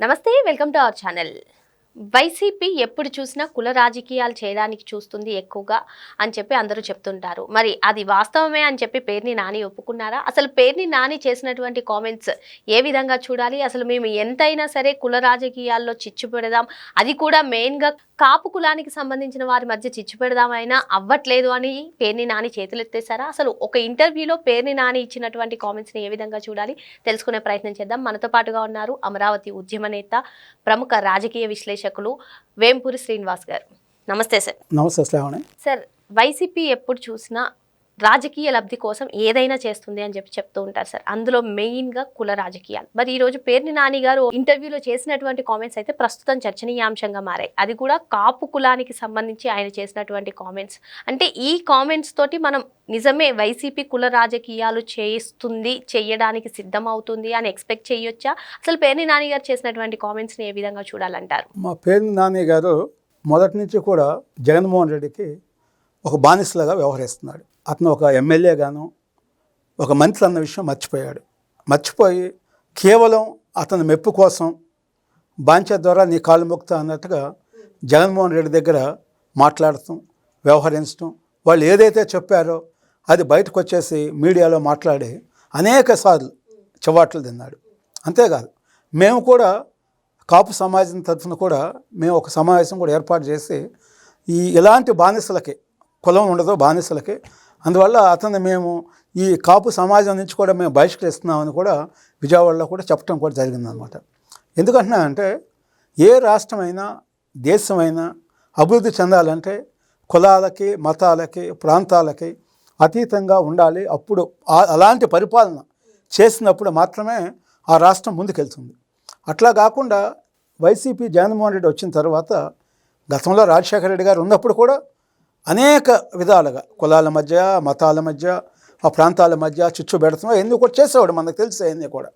నమస్తే welcome to our channel. YCP ఎప్పుడు చూసినా కుల రాజకీయాలు చేయడానికి చూస్తుంది ఎక్కువగా అని చెప్పి అందరూ చెప్తుంటారు. మరి అది వాస్తవమే అని చెప్పి పేర్ని నాని ఒప్పుకున్నారా? అసలు పేర్ని నాని చేసినటువంటి కామెంట్స్ ఏ విధంగా చూడాలి? అసలు మేము ఎంతైనా సరే కుల రాజకీయాల్లో చిచ్చు పెడదాం అది కూడా మెయిన్గా కాపు కులానికి సంబంధించిన వారి మధ్య చిచ్చు పెడదామైనా అవ్వట్లేదు అని పేర్ని నాని చేతులెత్తేశారా? అసలు ఒక ఇంటర్వ్యూలో పేర్ని నాని ఇచ్చినటువంటి కామెంట్స్ని ఏ విధంగా చూడాలి? తెలుసుకునే ప్రయత్నం చేద్దాం. మనతో పాటుగా ఉన్నారు అమరావతి ఉద్యమ నేత ప్రముఖ రాజకీయ విశ్లేషకులు వేంపూరి శ్రీనివాస్ గారు. నమస్తే సార్. నమస్తే శ్రావణి సార్ వైసీపీ ఎప్పుడు చూసినా రాజకీయ లబ్ధి కోసం ఏదైనా చేస్తుంది అని చెప్పి చెప్తూ ఉంటారు సార్. అందులో మెయిన్గా కుల రాజకీయాలు. మరి ఈ రోజు పేర్ని నాని గారు ఇంటర్వ్యూలో చేసినటువంటి కామెంట్స్ అయితే ప్రస్తుతం చర్చనీయాంశంగా మారాయి. అది కూడా కాపు కులానికి సంబంధించి ఆయన చేసినటువంటి కామెంట్స్. అంటే ఈ కామెంట్స్ తోటి మనం నిజమే వైసీపీ కుల రాజకీయాలు చేస్తుంది చేయడానికి సిద్ధం అవుతుంది అని ఎక్స్పెక్ట్ చేయొచ్చా? అసలు పేర్ని నాని గారు చేసినటువంటి కామెంట్స్ని ఏ విధంగా చూడాలంటారు? మా పేర్ని నాని గారు మొదటి నుంచి కూడా జగన్మోహన్ రెడ్డికి ఒక బానిసలాగా వ్యవహరిస్తున్నాడు. అతను ఒక ఎమ్మెల్యే గాను ఒక మంత్రి అన్న విషయం మర్చిపోయాడు. మర్చిపోయి కేవలం అతని మెప్పు కోసం బాంచ ద్వారా నీ కాలు ముక్త అన్నట్టుగా జగన్మోహన్ రెడ్డి దగ్గర మాట్లాడటం వ్యవహరించడం వాళ్ళు ఏదైతే చెప్పారో అది బయటకు వచ్చేసి మీడియాలో మాట్లాడి అనేక సార్లు చెవాట్లు తిన్నాడు. అంతేకాదు మేము కూడా కాపు సమాజం తరఫున కూడా మేము ఒక సమావేశం కూడా ఏర్పాటు చేసి ఈ ఇలాంటి బానిసలకి కులం ఉండదు బానిసలకి అందువల్ల అతను మేము ఈ కాపు సమాజం నుంచి కూడా మేము బహిష్కరిస్తున్నామని కూడా విజయవాడలో కూడా చెప్పడం కూడా జరిగిందనమాట ఎందుకంటున్నా అంటే ఏ రాష్ట్రమైనా దేశమైనా అభివృద్ధి చెందాలంటే కులాలకి మతాలకి ప్రాంతాలకి అతీతంగా ఉండాలి. అప్పుడు అలాంటి పరిపాలన చేసినప్పుడు మాత్రమే ఆ రాష్ట్రం ముందుకెళ్తుంది. అట్లా కాకుండా వైసీపీ జగన్మోహన్ రెడ్డి వచ్చిన తర్వాత గతంలో రాజశేఖర రెడ్డి గారు ఉన్నప్పుడు కూడా అనేక విధాలుగా కులాల మధ్య మతాల మధ్య ఆ ప్రాంతాల మధ్య చిచ్చు పెడుతున్నా ఎందుకు కూడా చేసేవాడు మనకు తెలుసు అవన్నీ కూడా.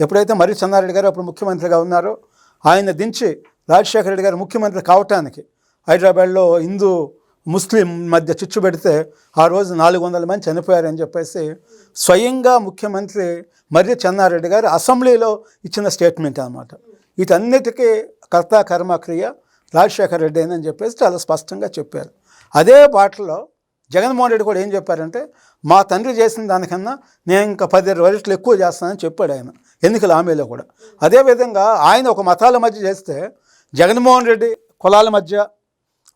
ఎప్పుడైతే మరి చెన్నారెడ్డి గారు అప్పుడు ముఖ్యమంత్రిగా ఉన్నారో ఆయన దించి రాజశేఖర రెడ్డి గారు ముఖ్యమంత్రి కావటానికి హైదరాబాద్లో హిందూ ముస్లిం మధ్య చిచ్చు పెడితే ఆ రోజు నాలుగు వందల మంది చనిపోయారని చెప్పేసి స్వయంగా ముఖ్యమంత్రి మర్రి చెన్నారెడ్డి గారు అసెంబ్లీలో ఇచ్చిన స్టేట్మెంట్ అన్నమాట. వీటన్నిటికీ కర్త కర్మ క్రియ రాజశేఖర రెడ్డి అని చెప్పేసి చాలా స్పష్టంగా చెప్పారు. అదే పాటలో జగన్మోహన్ రెడ్డి కూడా ఏం చెప్పారంటే మా తండ్రి చేసిన దానికన్నా నేను ఇంకా పది రోజులు ఎక్కువ చేస్తానని చెప్పాడు ఆయన ఎన్నికల హామీలో కూడా. అదేవిధంగా ఆయన ఒక మతాల మధ్య చేస్తే జగన్మోహన్ రెడ్డి కులాల మధ్య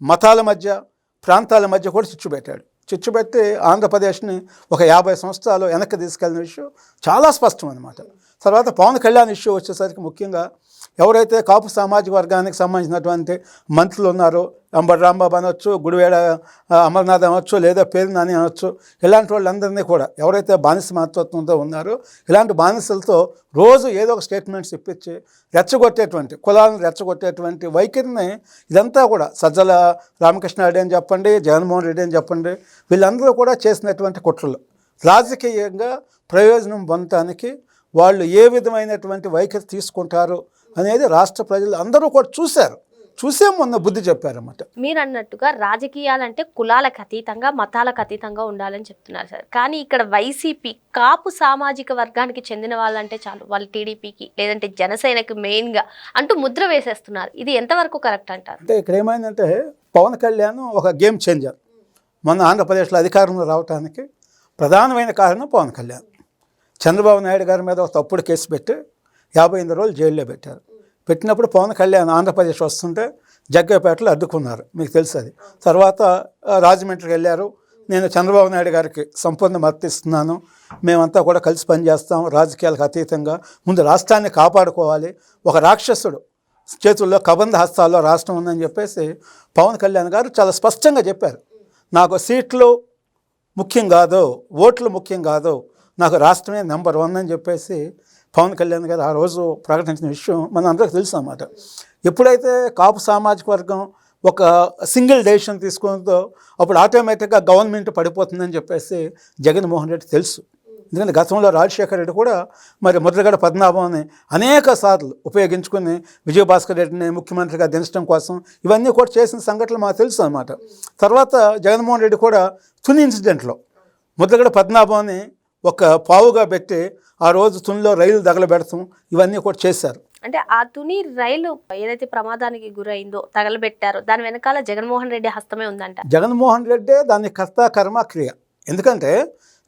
మతాల మధ్య ప్రాంతాల మధ్య కూడా చిచ్చు పెట్టాడు. చిచ్చు పెట్టి ఆంధ్రప్రదేశ్ని ఒక యాభై సంవత్సరాలు వెనక్కి తీసుకెళ్ళిన విషయం చాలా స్పష్టం అనమాట తర్వాత పవన్ కళ్యాణ్ ఇష్యూ వచ్చేసరికి ముఖ్యంగా ఎవరైతే కాపు సామాజిక వర్గానికి సంబంధించినటువంటి మంత్రులు ఉన్నారో అంబర్ రాంబాబు అనొచ్చు గుడివేడ అమర్నాథ్ అనొచ్చు లేదా పేరు నాని అనొచ్చు ఇలాంటి వాళ్ళందరినీ కూడా ఎవరైతే బానిస మాతృత్వంతో ఉన్నారో ఇలాంటి బానిసలతో రోజు ఏదో ఒక స్టేట్మెంట్స్ ఇప్పించి రెచ్చగొట్టేటువంటి కులాలను రెచ్చగొట్టేటువంటి వైఖరిని ఇదంతా కూడా సజ్జల రామకృష్ణారెడ్డి అని చెప్పండి జగన్మోహన్ రెడ్డి అని చెప్పండి వీళ్ళందరూ కూడా చేసినటువంటి కుట్రలు. రాజకీయంగా ప్రయోజనం పొందటానికి వాళ్ళు ఏ విధమైనటువంటి వైఖరి తీసుకుంటారు అనేది రాష్ట్ర ప్రజలు అందరూ కూడా చూశారు. చూసే మొన్న బుద్ధి చెప్పారన్నమాట. మీరు అన్నట్టుగా రాజకీయాలంటే కులాలకు అతీతంగా మతాలకు అతీతంగా ఉండాలని చెప్తున్నారు సార్. కానీ ఇక్కడ వైసీపీ కాపు సామాజిక వర్గానికి చెందిన వాళ్ళంటే చాలు వాళ్ళు టీడీపీకి లేదంటే జనసేనకి మెయిన్గా అంటూ ముద్ర వేసేస్తున్నారు. ఇది ఎంతవరకు కరెక్ట్ అంటారు? అంటే ఇక్కడ ఏమైందంటే పవన్ కళ్యాణ్ ఒక గేమ్ చేంజర్. మొన్న ఆంధ్రప్రదేశ్లో అధికారంలో రావడానికి ప్రధానమైన కారణం పవన్ కళ్యాణ్. చంద్రబాబు నాయుడు గారి మీద ఒక తప్పుడు కేసు పెట్టి యాభై ఎనిమిది రోజులు జైల్లో పెట్టారు. పెట్టినప్పుడు పవన్ కళ్యాణ్ ఆంధ్రప్రదేశ్ వస్తుంటే జగ్గపేటలో అడ్డుకున్నారు. మీకు తెలుసు అది. తర్వాత రాజమండ్రికి వెళ్ళారు. నేను చంద్రబాబు నాయుడు గారికి సంపూర్ణ మర్తిస్తున్నాను మేమంతా కూడా కలిసి పనిచేస్తాం. రాజకీయాలకు అతీతంగా ముందు రాష్ట్రాన్ని కాపాడుకోవాలి. ఒక రాక్షసుడు చేతుల్లో కబంధ హస్తాల్లో రాష్ట్రం ఉందని చెప్పేసి పవన్ కళ్యాణ్ గారు చాలా స్పష్టంగా చెప్పారు. నాకు సీట్లు ముఖ్యం కాదు ఓట్లు ముఖ్యం కాదు నాకు రాష్ట్రమే నెంబర్ వన్ అని చెప్పేసి పవన్ కళ్యాణ్ గారు ఆ రోజు ప్రకటించిన విషయం మన అందరికీ తెలుసు అన్నమాట. ఎప్పుడైతే కాపు సామాజిక వర్గం ఒక సింగిల్ డెసిషన్ తీసుకుందో అప్పుడు ఆటోమేటిక్గా గవర్నమెంట్ పడిపోతుందని చెప్పేసి జగన్మోహన్ రెడ్డి తెలుసు. ఎందుకంటే గతంలో రాజశేఖర రెడ్డి కూడా మరి ముద్రగడ పద్మనాభంని అనేక సార్లు ఉపయోగించుకుని విజయభాస్కర్ రెడ్డిని ముఖ్యమంత్రిగా దించడం కోసం ఇవన్నీ కూడా చేసిన సంఘటనలు మాకు తెలుసు అనమాట తర్వాత జగన్మోహన్ రెడ్డి కూడా తుని ఇన్సిడెంట్లో ముద్రగడ పద్మనాభంని ఒక పావుగా పెట్టి ఆ రోజు తునిలో రైలు తగలబెడతాం. ఇవన్నీ కూడా చేశారు. అంటే ఆ తుని రైలు ఏదైతే ప్రమాదానికి గురైందో తగలబెట్టారో దాని వెనకాల జగన్మోహన్ రెడ్డి హస్తమే ఉందంట. జగన్మోహన్ రెడ్డే దాన్ని కర్త కర్మ క్రియ. ఎందుకంటే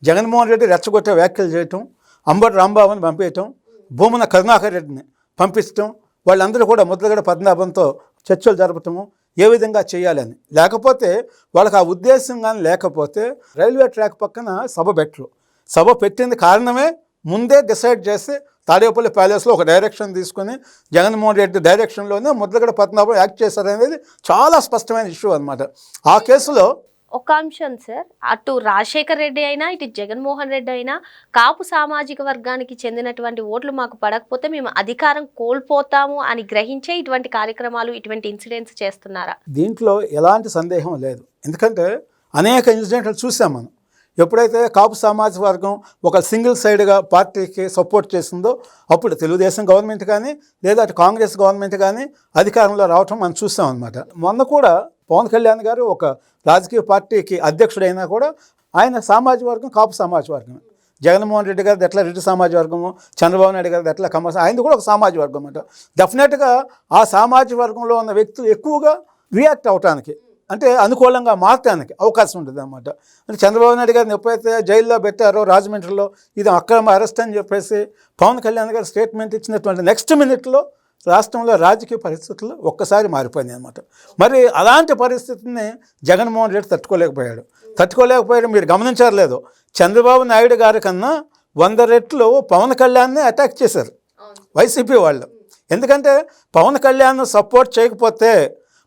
జగన్మోహన్ రెడ్డి రెచ్చగొట్టే వ్యాఖ్యలు చేయటం అంబటి రాంబాబుని పంపించటం భూమన కరుణాకర్ రెడ్డిని పంపించటం వాళ్ళందరూ కూడా ముద్రగడ పద్మనాభంతో చర్చలు జరపటము ఏ విధంగా చేయాలని లేకపోతే వాళ్ళకి ఆ ఉద్దేశం కానీ లేకపోతే రైల్వే ట్రాక్ పక్కన సభ పెట్టరు. సభ పెట్టింది కారణమే ముందే డిసైడ్ చేసి తాడేపల్లి ప్యాలెస్లో ఒక డైరెక్షన్ తీసుకొని జగన్మోహన్ రెడ్డి డైరెక్షన్లోనే ముద్రగడ పద్మనాభం యాక్ట్ చేశారనేది చాలా స్పష్టమైన ఇష్యూ అనమాట ఆ కేసులో ఒక అంశం సార్ అటు రాజశేఖర్ రెడ్డి అయినా ఇటు జగన్మోహన్ రెడ్డి అయినా కాపు సామాజిక వర్గానికి చెందినటువంటి ఓట్లు మాకు పడకపోతే మేము అధికారం కోల్పోతాము అని గ్రహించే ఇటువంటి కార్యక్రమాలు ఇటువంటి ఇన్సిడెంట్స్ చేస్తున్నారా? దీంట్లో ఎలాంటి సందేహం లేదు. ఎందుకంటే అనేక ఇన్సిడెంట్లు చూసాం మనం. ఎప్పుడైతే కాపు సామాజిక వర్గం ఒక సింగిల్ సైడ్గా పార్టీకి సపోర్ట్ చేసిందో అప్పుడు తెలుగుదేశం గవర్నమెంట్ కానీ లేదా అటు కాంగ్రెస్ గవర్నమెంట్ కానీ అధికారంలో రావటం మనం చూస్తాం అనమాట మొన్న కూడా పవన్ కళ్యాణ్ గారు ఒక రాజకీయ పార్టీకి అధ్యక్షుడైనా కూడా ఆయన సామాజిక వర్గం కాపు సామాజిక వర్గం జగన్మోహన్ రెడ్డి గారిది ఎట్లా రెడ్డి సమాజ వర్గము చంద్రబాబు నాయుడు గారిది ఎట్లా కమర్స్ ఆయనది కూడా ఒక సామాజిక వర్గం అన్నమాట. డెఫినెట్గా ఆ సామాజిక వర్గంలో ఉన్న వ్యక్తులు ఎక్కువగా రియాక్ట్ అవటానికి అంటే అనుకూలంగా మారటానికి అవకాశం ఉంటుంది అనమాట అంటే చంద్రబాబు నాయుడు గారిని ఎప్పుడైతే జైల్లో పెట్టారో రాజమండ్రిలో ఇది అక్రమ అరెస్ట్ అని చెప్పేసి పవన్ కళ్యాణ్ గారు స్టేట్మెంట్ ఇచ్చినటువంటి నెక్స్ట్ మినిట్లో రాష్ట్రంలో రాజకీయ పరిస్థితులు ఒక్కసారి మారిపోయినాయి అనమాట మరి అలాంటి పరిస్థితిని జగన్మోహన్ రెడ్డి తట్టుకోలేకపోయాడు. తట్టుకోలేకపోయాడు మీరు గమనించారు చంద్రబాబు నాయుడు గారి కన్నా వంద రెట్లు పవన్ కళ్యాణ్ని అటాక్ చేశారు. వైసీపీ వాళ్ళు. ఎందుకంటే పవన్ కళ్యాణ్ సపోర్ట్ చేయకపోతే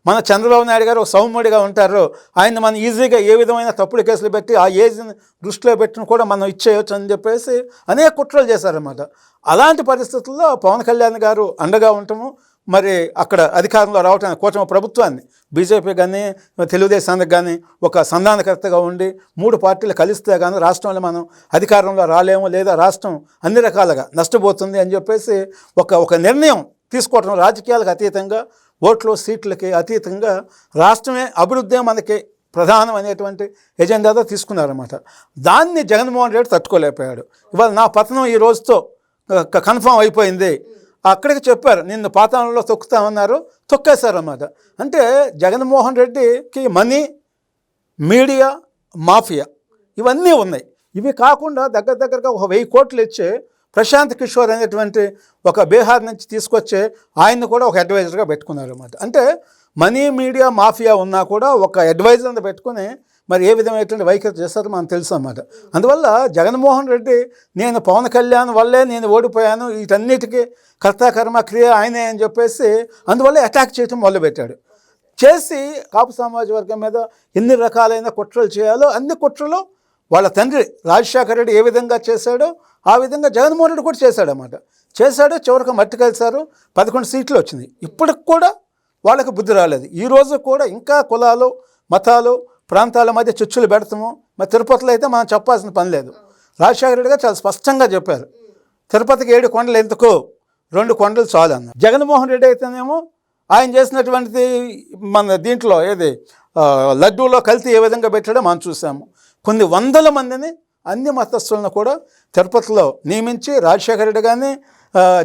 మన చంద్రబాబు నాయుడు గారు సౌమ్యుడిగా ఉంటారు. ఆయన మనం ఈజీగా ఏ విధమైన తప్పుడు కేసులు పెట్టి ఆ ఏజ్ని దృష్టిలో పెట్టిన కూడా మనం ఇచ్చేయచ్చు అని చెప్పేసి అనేక కుట్రలు చేశారన్నమాట. అలాంటి పరిస్థితుల్లో పవన్ కళ్యాణ్ గారు అండగా ఉండటము మరి అక్కడ అధికారంలో రావటానికి కూటమి ప్రభుత్వాన్ని బీజేపీ కానీ తెలుగుదేశానికి కానీ ఒక సంధానకర్తగా ఉండి మూడు పార్టీలు కలిస్తే కానీ రాష్ట్రంలో మనం అధికారంలో రాలేము లేదా రాష్ట్రం అన్ని రకాలుగా నష్టపోతుంది అని చెప్పేసి ఒక ఒక నిర్ణయం తీసుకోవటం రాజకీయాలకు అతీతంగా ఓట్లు సీట్లకి అతీతంగా రాష్ట్రమే అభివృద్ధి మనకి ప్రధానం అనేటువంటి ఎజెండాతో తీసుకున్నారన్నమాట. దాన్ని జగన్మోహన్ రెడ్డి తట్టుకోలేకపోయాడు. ఇవాళ నా పతనం ఈ రోజుతో కన్ఫామ్ అయిపోయింది. అక్కడికి చెప్పారు నిన్ను పాతాళంలో తొక్కుతామన్నారు తొక్కేశారన్నమాట. అంటే జగన్మోహన్ రెడ్డికి మనీ మీడియా మాఫియా ఇవన్నీ ఉన్నాయి. ఇవి కాకుండా దగ్గర దగ్గరగా ఒక వెయ్యి కోట్లు ఇచ్చి ప్రశాంత్ కిషోర్ అనేటువంటి ఒక బీహార్ నుంచి తీసుకొచ్చే ఆయన్ని కూడా ఒక అడ్వైజర్గా పెట్టుకున్నారు అనమాట అంటే మనీ మీడియా మాఫియా ఉన్నా కూడా ఒక అడ్వైజర్ని పెట్టుకుని మరి ఏ విధమైనటువంటి వైఖరి చేస్తారో మనకు తెలుసు అన్నమాట. అందువల్ల జగన్మోహన్ రెడ్డి నేను పవన్ కళ్యాణ్ వల్లే నేను ఓడిపోయాను వీటన్నిటికీ కర్తాకర్మ క్రియ ఆయనే అని చెప్పేసి అందువల్ల అటాక్ చేయటం మొదలుపెట్టాడు చేసి కాపు సమాజ వర్గం మీద ఎన్ని రకాలైన కుట్రలు చేయాలో అన్ని కుట్రలు వాళ్ళ తండ్రి రాజశేఖర రెడ్డి ఏ విధంగా చేశాడో ఆ విధంగా జగన్మోహన్ రెడ్డి కూడా చేశాడన్నమాట. చేశాడు చివరికి మట్టి కలిశారు పదకొండు సీట్లు వచ్చింది. ఇప్పటికి కూడా వాళ్ళకి బుద్ధి రాలేదు. ఈ రోజు కూడా ఇంకా కులాలు మతాలు ప్రాంతాల మధ్య చుచ్చులు పెడతాము. మరి తిరుపతిలో అయితే మనం చెప్పాల్సిన పని లేదు. రాజశేఖర రెడ్డి గారు చాలా స్పష్టంగా చెప్పారు. తిరుపతికి ఏడు కొండలు ఎందుకు? రెండు కొండలు చాలు అన్న జగన్మోహన్ రెడ్డి అయితేనేమో ఆయన చేసినటువంటిది మన దీంట్లో ఏది లడ్డూలో కల్తీ ఏ విధంగా పెట్టాడో మనం చూసాము. కొన్ని వందల మందిని అన్ని మతస్థులను కూడా తిరుపతిలో నియమించి రాజశేఖర రెడ్డి కానీ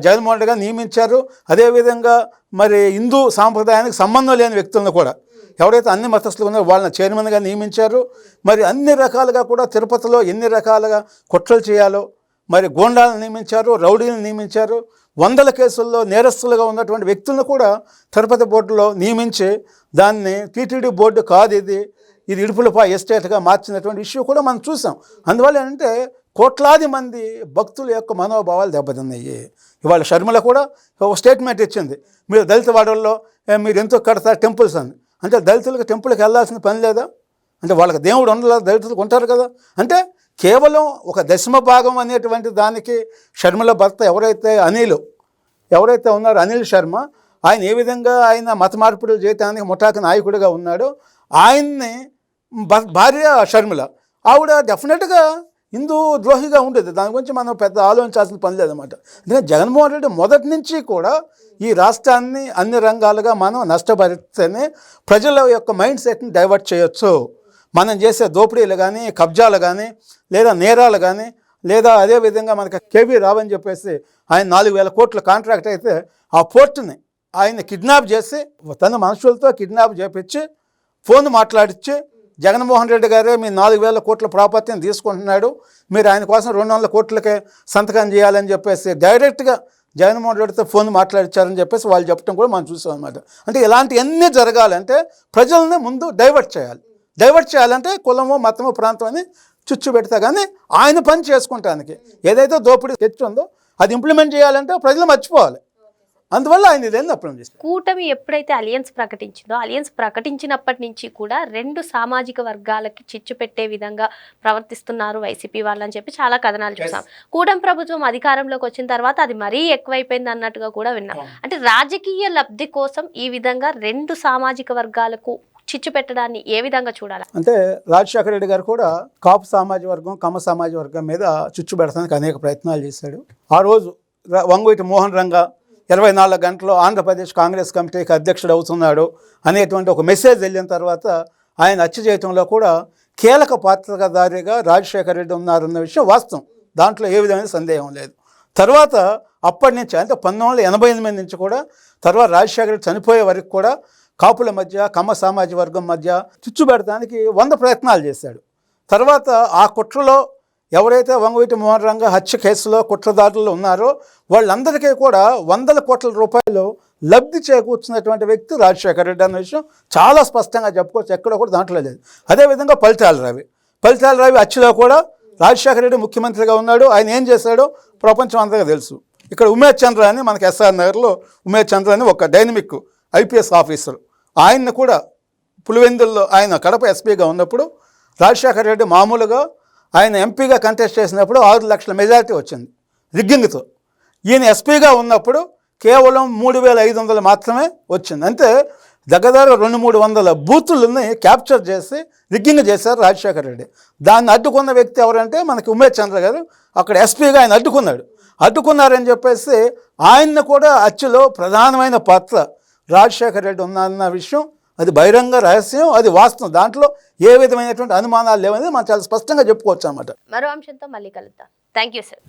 జగన్మోహన్ రెడ్డి గారిని నియమించారు. అదేవిధంగా మరి హిందూ సాంప్రదాయానికి సంబంధం లేని వ్యక్తులను కూడా ఎవరైతే అన్ని మతస్థులు ఉన్నారో వాళ్ళని చైర్మన్గా నియమించారు. మరి అన్ని రకాలుగా కూడా తిరుపతిలో ఎన్ని రకాలుగా కుట్రలు చేయాలో మరి గోండాలను నియమించారు రౌడీలను నియమించారు. వందల కేసుల్లో నేరస్తులుగా ఉన్నటువంటి వ్యక్తులను కూడా తిరుపతి బోర్డులో నియమించి దాన్ని టీటీడీ బోర్డు కాదు ఇది. ఇది ఇడుపులపై ఎస్టేట్గా మార్చినటువంటి ఇష్యూ కూడా మనం చూసాం. అందువల్ల ఏంటంటే కోట్లాది మంది భక్తుల యొక్క మనోభావాలు దెబ్బతిన్నాయి. ఇవాళ షర్మిల కూడా ఒక స్టేట్మెంట్ ఇచ్చింది. మీరు దళిత వాడల్లో మీరు ఎంతో కడతారు టెంపుల్స్ అని. అంటే దళితులకు టెంపుల్కి వెళ్ళాల్సిన పని లేదా? అంటే వాళ్ళకి దేవుడు ఉండలేదు దళితులకు ఉంటారు కదా. అంటే కేవలం ఒక దశమ భాగం అనేటువంటి దానికి షర్మిల భర్త ఎవరైతే అనిల్ ఎవరైతే ఉన్నారో అనిల్ శర్మ ఆయన ఏ విధంగా ఆయన మత మార్పిడులు చేయటానికి ముఠాకి నాయకుడిగా ఉన్నాడో ఆయన్ని భార్య షర్మిల. ఆవిడ డెఫినెట్గా హిందూ ద్రోహిగా ఉండేది. దాని గురించి మనం పెద్ద ఆలోచించాల్సిన పని లేదన్నమాట. ఎందుకంటే జగన్మోహన్ రెడ్డి మొదటి నుంచి కూడా ఈ రాష్ట్రాన్ని అన్ని రంగాలుగా మనం నష్టపరిస్తేనే ప్రజల యొక్క మైండ్ సెట్ని డైవర్ట్ చేయొచ్చు. మనం చేసే దోపిడీలు కానీ కబ్జాలు కానీ లేదా నేరాలు కానీ లేదా అదే విధంగా మనకి కేవీ రావని చెప్పేసి ఆయన నాలుగు వేల కోట్ల కాంట్రాక్ట్ అయితే ఆ పోర్టుని ఆయన కిడ్నాప్ చేసి తన మనుషులతో కిడ్నాప్ చేపించి ఫోన్ మాట్లాడించి జగన్మోహన్ రెడ్డి గారే మీ నాలుగు వేల కోట్ల ప్రాపర్టీని తీసుకుంటున్నాడు. మీరు ఆయన కోసం రెండు వందల కోట్లకే సంతకం చేయాలని చెప్పేసి డైరెక్ట్గా జగన్మోహన్ రెడ్డితో ఫోన్ మాట్లాడించారని చెప్పేసి వాళ్ళు చెప్పడం కూడా మనం చూసాం అనమాట అంటే ఇలాంటివన్నీ జరగాలంటే ప్రజల్ని ముందు డైవర్ట్ చేయాలి. డైవర్ట్ చేయాలంటే కులము మతము ప్రాంతం అని చుచ్చు పెడతా కానీ ఆయన పని చేసుకుంటానికి ఏదైతే దోపిడీ తెచ్చుందో అది ఇంప్లిమెంట్ చేయాలంటే ప్రజలు మర్చిపోవాలి. అందువల్ల ఆయన ఇదేంది అప్పుడు చేస్తారు కూటమి ఎప్పుడైతే అలియన్స్ ప్రకటించిందో అలియన్స్ ప్రకటించినప్పటి నుంచి కూడా రెండు సామాజిక వర్గాలకి చిచ్చు పెట్టే విధంగా ప్రవర్తిస్తున్నారు వైసీపీ వాళ్ళు అని చెప్పి చాలా కథనాలు చూసాం. కూటమి ప్రభుత్వం అధికారంలోకి వచ్చిన తర్వాత అది మరీ ఎక్కువైపోయింది అన్నట్టుగా కూడా విన్నాం. అంటే రాజకీయ లబ్ధి కోసం ఈ విధంగా రెండు సామాజిక వర్గాలకు చిచ్చు పెట్టడాన్ని ఏ విధంగా చూడాలి? అంటే రాజశేఖర రెడ్డి గారు కూడా కాపు సామాజిక వర్గం కమ్మ సామాజిక వర్గం మీద చుచ్చు పెడతానికి అనేక ప్రయత్నాలు చేశాడు. ఆ రోజు వంగవీటి మోహన్ రంగ ఇరవై నాలుగు గంటలు ఆంధ్రప్రదేశ్ కాంగ్రెస్ కమిటీకి అధ్యక్షుడు అవుతున్నాడు అనేటువంటి ఒక మెసేజ్ వెళ్ళిన తర్వాత ఆయన హత్య చేయటంలో కూడా కీలక పాత్రధారిగా రాజశేఖర రెడ్డి ఉన్నారన్న విషయం వాస్తవం. దాంట్లో ఏ విధమైన సందేహం లేదు. తర్వాత అప్పటి నుంచి అంటే పంతొమ్మిది వందల ఎనభై ఎనిమిది నుంచి కూడా తర్వాత రాజశేఖర రెడ్డి చనిపోయే వరకు కూడా కాపుల మధ్య కమ్మ సామాజిక వర్గం మధ్య చిచ్చు పెడతానికి వంద ప్రయత్నాలు చేశాడు. తర్వాత ఆ కుట్రలో ఎవరైతే వంగవీటి మోహన్ రంగ హత్య కేసులో కుట్రదారులు ఉన్నారో వాళ్ళందరికీ కూడా వందల కోట్ల రూపాయలు లబ్ధి చేకూర్చున్నటువంటి వ్యక్తి రాజశేఖర రెడ్డి అన్న విషయం చాలా స్పష్టంగా చెప్పుకోవచ్చు. ఎక్కడ కూడా దాంట్లో లేదు. అదేవిధంగా ఫలితాల రవి. ఫలితాల రవి హత్యలో కూడా రాజశేఖర రెడ్డి ముఖ్యమంత్రిగా ఉన్నాడు. ఆయన ఏం చేశాడో? ప్రపంచం అంతగా తెలుసు. ఇక్కడ ఉమేష్ చంద్ర అని మనకి ఎస్ఆర్ నగర్లో ఉమేష్ చంద్ర అని ఒక డైనమిక్ ఐపీఎస్ ఆఫీసర్. ఆయన్ని కూడా పులివెందుల్లో ఆయన కడప ఎస్పీగా ఉన్నప్పుడు రాజశేఖర రెడ్డి మామూలుగా ఆయన ఎంపీగా కంటెస్ట్ చేసినప్పుడు ఆరు లక్షల మెజారిటీ వచ్చింది. రిగ్గింగ్తో. ఈయన ఎస్పీగా ఉన్నప్పుడు కేవలం మూడు వేల ఐదు వందలు మాత్రమే వచ్చింది. అంటే దగ్గర రెండు మూడు వందల బూతులని క్యాప్చర్ చేసి రిగ్గింగ్ చేశారు రాజశేఖర రెడ్డి. దాన్ని అడ్డుకున్న వ్యక్తి ఎవరంటే మనకి ఉమేష్ చంద్ర గారు. అక్కడ ఎస్పీగా ఆయన అడ్డుకున్నాడు. అడ్డుకున్నారని చెప్పేసి ఆయన్ని కూడా అచ్చులో ప్రధానమైన పాత్ర రాజశేఖర రెడ్డి ఉన్నారన్న విషయం అది బహిరంగ రహస్యం అది వాస్తవం. దాంట్లో ఏ విధమైనటువంటి అనుమానాలు లేవనేది మనం చాలా స్పష్టంగా చెప్పుకోవచ్చు అన్నమాట. మరో అంశంతో మళ్ళీ కలుద్దాం. Thank you sir